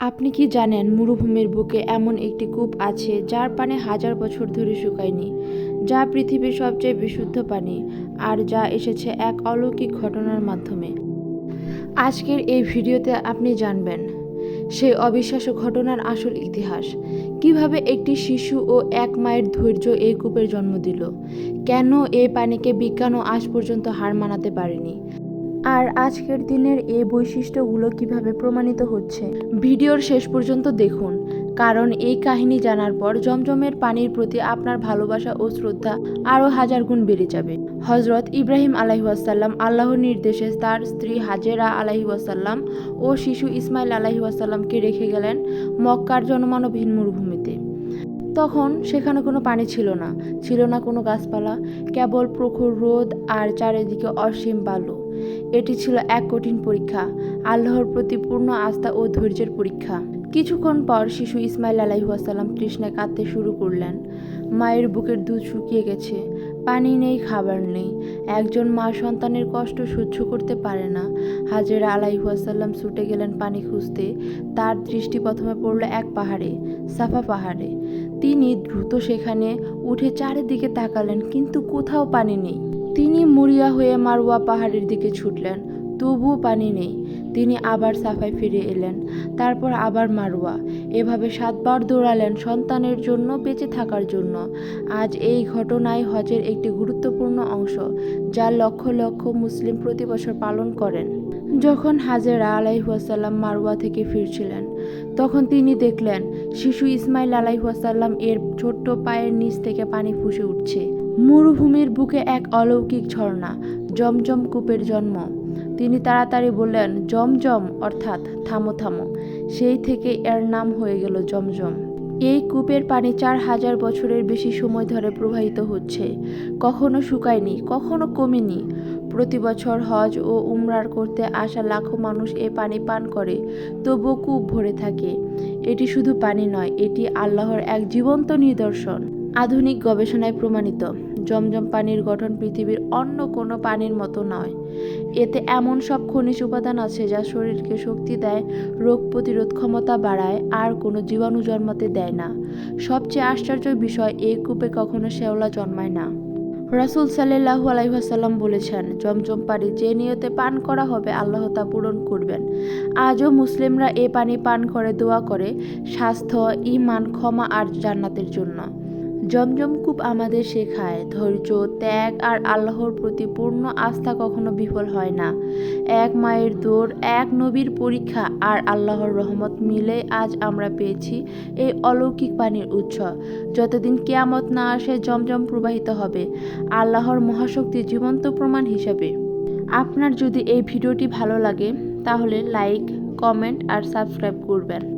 আপনি কি জানেন মরুভূমির বুকে এমন একটি কূপ আছে যার পানি হাজার বছর ধরে শুকায়নি, যা পৃথিবীর সবচেয়ে বিশুদ্ধ পানি আর যা এসেছে এক অলৌকিক ঘটনার মাধ্যমে। আজকের এই ভিডিওতে আপনি জানবেন, সেই অবিশ্বাস্য ঘটনার আসল ইতিহাস, কীভাবে একটি শিশু ও এক মায়ের ধৈর্য এই কূপের জন্ম দিল, কেন এই পানিকে বিজ্ঞান ও আজ পর্যন্ত হার মানাতে পারেনি। আর আজকের দিনের এই বৈশিষ্ট্যগুলো কীভাবে প্রমাণিত হচ্ছে? ভিডিওর শেষ পর্যন্ত দেখুন, কারণ এই কাহিনী জানার পর জমজমের পানির প্রতি আপনার ভালোবাসা ও শ্রদ্ধা আরও হাজার গুণ বেড়ে যাবে। হজরত ইব্রাহিম আলাইহাসাল্লাম আল্লাহর নির্দেশে তার স্ত্রী হাজেরা আলাইহাসাল্লাম ও শিশু ইসমাইল আলাইহাসাল্লামকে রেখে গেলেন মক্কার জনমানবহীন মরুভূমিতে। তখন সেখানে কোনো পানি ছিল না ছিল না কোনো গাছপালা, কেবল প্রখর রোদ আর চারিদিকে অসীম বালু। এটি ছিল এক কঠিন পরীক্ষা, আল্লাহর প্রতি পূর্ণ আস্থা ও ধৈর্যের পরীক্ষা। কিছুক্ষণ পর শিশু ইসমাইল আলাইহাসাল্লাম তৃষ্ণায় কাঁদতে শুরু করলেন। মায়ের বুকের দুধ শুকিয়ে গেছে, পানি নেই, খাবার নেই। একজন মা সন্তানের কষ্ট সহ্য করতে পারে না। হাজেরা আলাইহাসাল্লাম ছুটে গেলেন পানি খুঁজতে। তার দৃষ্টি প্রথমে পড়ল এক পাহাড়ে, সাফা পাহাড়ে। তিনি দ্রুত সেখানে উঠে চারিদিকে তাকালেন, কিন্তু কোথাও পানি নেই। তিনি মরিয়া হয়ে মারুয়া পাহাড়ের দিকে ছুটলেন। তবুও পানি নেই। তিনি আবার সাফায় ফিরে এলেন। তারপর আবার মারুয়া এভাবে সাতবার দৌড়ালেন সন্তানের জন্য, বেঁচে থাকার জন্য। আজ এই ঘটনায় হজের একটি গুরুত্বপূর্ণ অংশ, যা লক্ষ লক্ষ মুসলিম প্রতি বছর পালন করেন। যখন হাজেরা আলাইহাসাল্লাম মারুয়া থেকে ফিরছিলেন, তখন তিনি দেখলেন, শিশু ইসমাইল আলাইহাসাল্লাম এর ছোট্ট পায়ের নিচ থেকে পানি ফুসে উঠছে। মরুভূমির বুকে এক অলৌকিক ঝর্ণা, জমজম কূপের জন্ম। তিনি তাড়াতাড়ি বললেন, জমজম, অর্থাৎ থামো থামো। সেই থেকে এর নাম হয়ে গেল জমজম। এই কূপের পানি চার হাজার বছরের বেশি সময় ধরে প্রবাহিত হচ্ছে। কখনো শুকায়নি, কখনো কমেনি। প্রতি বছর হজ ও উমরার করতে আসা লাখো মানুষ এ পানি পান করে, তবুও কূপ ভরে থাকে। এটি শুধু পানি নয়, এটি আল্লাহর এক জীবন্ত নিদর্শন। আধুনিক গবেষণায় প্রমাণিত। জমজম পানির গঠন পৃথিবীর অন্য কোনো পানির মতো নয়। এতে এমন সব খনিজ উপাদান আছে যা শরীরকে শক্তি দেয়, রোগ প্রতিরোধ ক্ষমতা বাড়ায়, আর কোনো জীবাণু জন্মাতে দেয় না। সবচেয়ে আশ্চর্যের বিষয়, এই কূপে কখনো শেওলা জন্মায় না। রাসুল সাল্লাহু আলাইসাল্লাম বলেছেন, জমজম পানি যে নিয়তে পান করা হবে, আল্লাহ তা পূরণ করবেন। আজও মুসলিমরা এ পানি পান করে, দোয়া করে, স্বাস্থ্য ইমান ক্ষমা, আর জান্নাতের জন্য। জমজম কূপ আমাদের শেখায়, ধৈর্য, ত্যাগ আর আল্লাহর প্রতি পূর্ণ আস্থা কখনো বিফল হয় না। এক মায়ের দৌড়, এক নবীর পরীক্ষা আর আল্লাহর রহমত মিলে আজ আমরা পেয়েছি এই অলৌকিক পানির উৎস। যতদিন কেয়ামত না আসে, জমজম প্রবাহিত হবে। আল্লাহর মহাশক্তি জীবন্ত প্রমাণ হিসাবে। আপনার যদি এই ভিডিওটি ভালো লাগে, তাহলে লাইক, কমেন্ট আর সাবস্ক্রাইব করবেন।